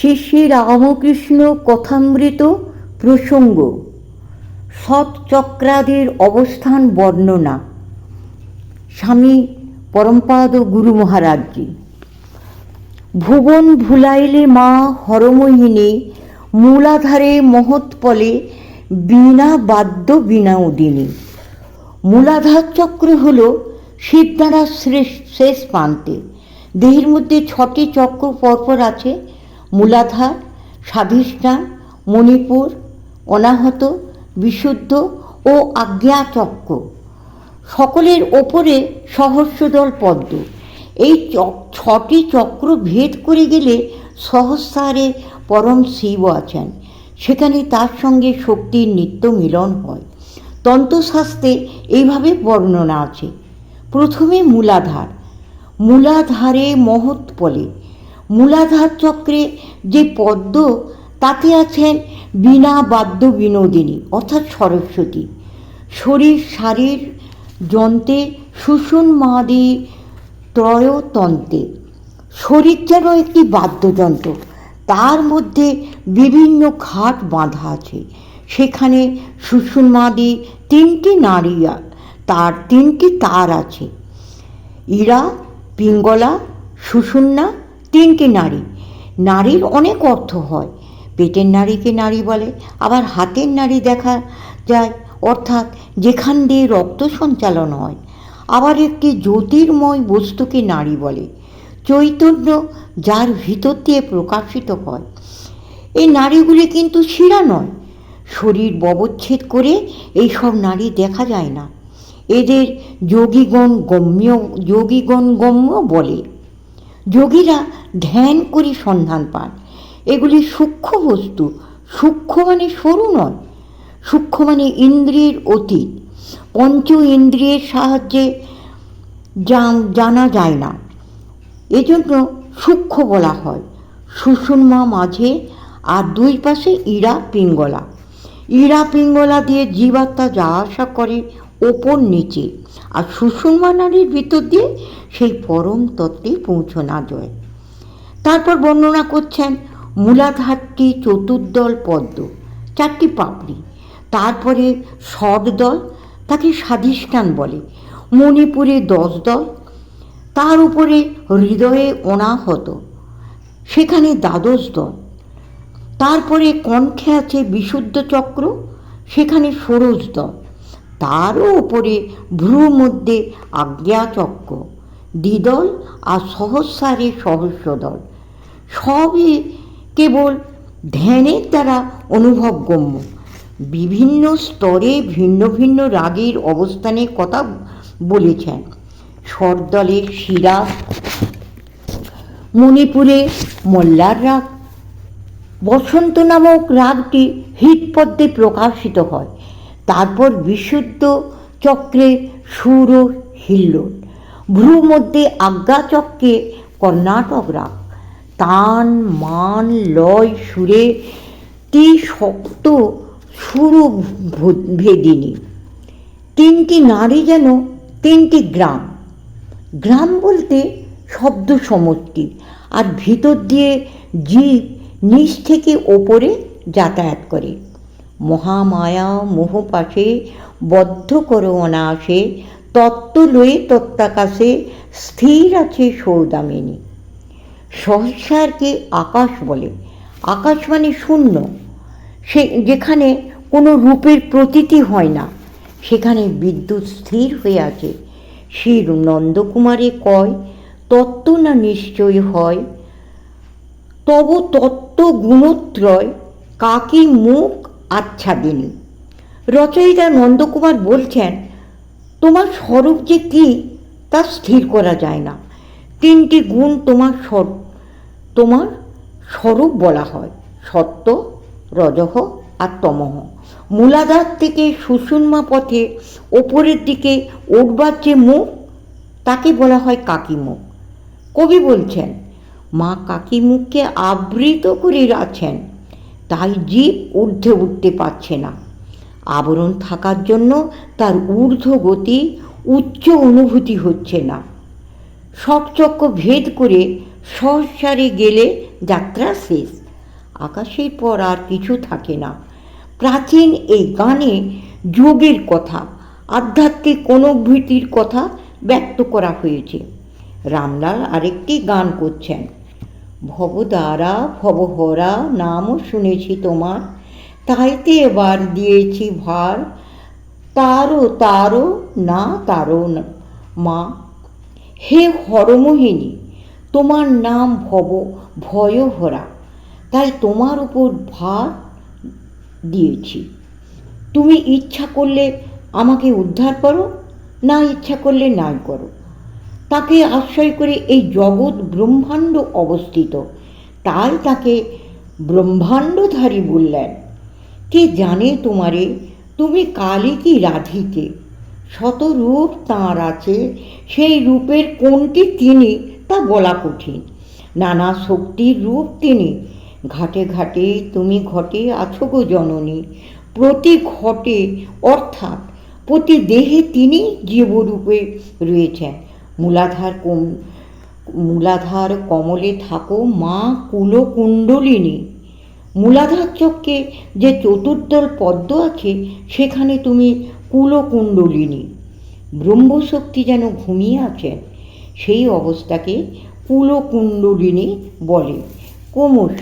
শ্রী রামকৃষ্ণ কথামৃত প্রসঙ্গ। সৎচক্রাদির অবস্থান বর্ণনা। স্বামী পরমপাদ গুরু মহারাজজি। ভুবন ভুলাইলে মা হরমোহিনী, মূলাধারে মহৎপলে বিনা বাদ্য বীণাউদিনী মূলাধার চক্র হল শিবদাঁড়ার শ্রেষ- শেষ প্রান্তে। দেহের মধ্যে ছটি চক্র পরপর আছে মূলাধার স্বাধিষ্ঠান, মণিপুর, অনাহত, বিশুদ্ধ ও আজ্ঞা চক্র সকলের ওপরে সহস্রদল পদ্ম। এই ছটি চক্র ভেদ করে গেলে সহস্রারে পরম শিব আছেন। সেখানে তার সঙ্গে শক্তির নিত্য মিলন হয়। তন্ত্রশাস্ত্রে এইভাবে বর্ণনা আছে। প্রথমে মূলাধার। মূলাধারে মহৎ পলে মূলাধার চক্রে যে পদ্ম, তাতে আছেন বীণা বাদ্য বিনোদিনী, অর্থাৎ সরস্বতী। শরীর শারীর যন্ত্রে সুষুন মাদি ত্রয়তন্ত্রে শরীর যেন একটি বাদ্যযন্ত্র, তার মধ্যে বিভিন্ন ঘাট বাঁধা আছে। সেখানে সুষুম্মাদি তিনটি নারী আ- তার তিনটি তার আছে। ইরা, পিঙ্গলা সুষুম্না তিনটি নারী। নারীর অনেক অর্থ হয়। পেটের নারীকে নারী বলে, আবার হাতের নারী দেখা যায়, অর্থাৎ যেখান দিয়ে রক্ত সঞ্চালন হয়। আবার একটি জ্যোতির্ময় বস্তুকে নারী বলে। চৈতন্য যার ভিতর দিয়ে প্রকাশিত হয়। এই নারীগুলি কিন্তু শিরা নয়। শরীর ববচ্ছেদ করে এইসব নারী দেখা যায় না। এদের যোগীগণ গম্য যোগীগণ গম্য বলে। যোগীরা ধ্যান করি সন্ধান পান। এগুলি সূক্ষ্ম বস্তু। সূক্ষ্ম মানে সরু নয়। সূক্ষ্ম মানে ইন্দ্রিয়ের অতীত। পঞ্চ ইন্দ্রিয়ের সাহায্যে জান- যায় না। এজন্য সূক্ষ্ম বলা হয়। সুষুম্মা মাঝে আর দুই পাশে ইরা পিঙ্গলা। ইরা পিঙ্গলা দিয়ে জীবাত্মা যা আসা করে ওপর নিচে। আর সুষুম্মা নারীর ভিতর দিয়ে সেই পরম তত্ত্বে পৌঁছনা যায়। তারপর বর্ণনা করছেন মূলাধারটি চতুর্দল পদ্ম, চারটি পাপড়ি। তারপরে ষট দল তাকে স্বাধিষ্ঠান বলে। মণিপুরে দশ দল তার উপরে হৃদয়ে অনাহত। সেখানে দ্বাদশ দল তারপরে কণ্ঠে আছে বিশুদ্ধ চক্র, সেখানে ষোড়শ দল তারও উপরে ভ্রু মধ্যে আজ্ঞা চক্র দ্বিদল আর সহস্রারে সহস্র দল সবই কেবল ধ্যানের দ্বারা অনুভবগম্য। বিভিন্ন স্তরে ভিন্ন ভিন্ন রাগের অবস্থানের কথা বলেছেন। স্বরদলের শিরা, মণিপুরে মোল্লার রাগ, বসন্ত নামক রাগটি হৃদপদ্মে প্রকাশিত হয়। তারপর বিশুদ্ধ চক্রে সুর ও হিল্লোল। ভ্রু মধ্যে আজ্ঞা চক্রে কর্ণাটক রাগ। তান, মান, লয়, সুরে, তি শক্ত সুর ভেদিনী। তিনটি নারী যেন তিনটি গ্রাম। গ্রাম বলতে শব্দ সমষ্টি, আর ভিতর দিয়ে জীব নিচ থেকে ওপরে যাতায়াত করে। মহামায়া মোহপাশে বদ্ধ করো অনায়াসে, তত্ত্ব লয়ে তত্ত্বাকাশে, স্থির আছে সৌদামিনী। সহস্রারকে আকাশ বলে। আকাশ মানে শূন্য। সে, যেখানে কোনো রূপের প্রতীতি হয় না, সেখানে বিদ্যুৎ স্থির হয়ে আছে। শ্রী নন্দকুমারে কয়, তত্ত্ব না নিশ্চয় হয়? তব তত্ত্ব গুণত্রয়, কাকি মুখ আচ্ছাদিনী। রচয়িতা নন্দকুমার বলছেন, তোমার স্বরূপ যে কী, তা স্থির করা যায় না। তিনটি গুণ তোমার তোমার স্বরূপ বলা হয়, সত্য, রজহ আর তমহ। মূলাধার থেকে সুষুম্মা পথে ওপরের দিকে উঠবার যে মুখ, তাকে বলা হয় কাকি মুখ কবি বলছেন, মা কাকি মুখকে আবৃত করে আছেন তাই জীব ঊর্ধ্বে উঠতে পারছে না। আবরণ থাকার জন্য তার ঊর্ধ্ব গতি, উচ্চ অনুভূতি হচ্ছে না। সকচক্য ভেদ করে সহসারে গেলে যাত্রা শেষ। আকাশের পর আর কিছু থাকে না। প্রাচীন এই গানে যোগের কথা, আধ্যাত্মিক অনুভূতির কথা ব্যক্ত করা হয়েছে। রামলাল আরেকটি গান করছেন। ভবদ্বারা, ভবহরা, নামও শুনেছি তোমার। তাইতে এবার দিয়েছি ভার। তারও তারও, না তারও না, মা। হে হরমোহিনী তোমার নাম ভব ভয়হরা তাই তোমার উপর ভার দিয়েছি। তুমি ইচ্ছা করলে আমাকে উদ্ধার করো, না ইচ্ছা করলে নাই করো। তাকে আশ্রয় করে এই জগৎ ব্রহ্মাণ্ড অবস্থিত। তাই তাকে ব্রহ্মাণ্ডধারী বললেন। কে জানে তোমারে, তুমি কালী কি রাধিকে? শত রূপ তাঁর আছে, সেই রূপের কোনটি তিনি তা বলা কঠিন। নানা শক্তির রূপ তিনি। ঘাটে ঘাটে তুমি ঘটে আছো গো জননী। প্রতি ঘটে, অর্থাৎ প্রতি দেহে তিনি জীবরূপে রয়েছেন। মূলাধার কম, মূলাধার কমলে থাকো মা কুলকুণ্ডলিনী। মূলাধার চক্রে যে চতুর্দল পদ্ম আছে, সেখানে তুমি কুলকুণ্ডলিনী। ব্রহ্মশক্তি যেন ঘুমিয়ে আছেন সেই অবস্থাকে কুলকুণ্ডলিনী বলে। ক্রমশ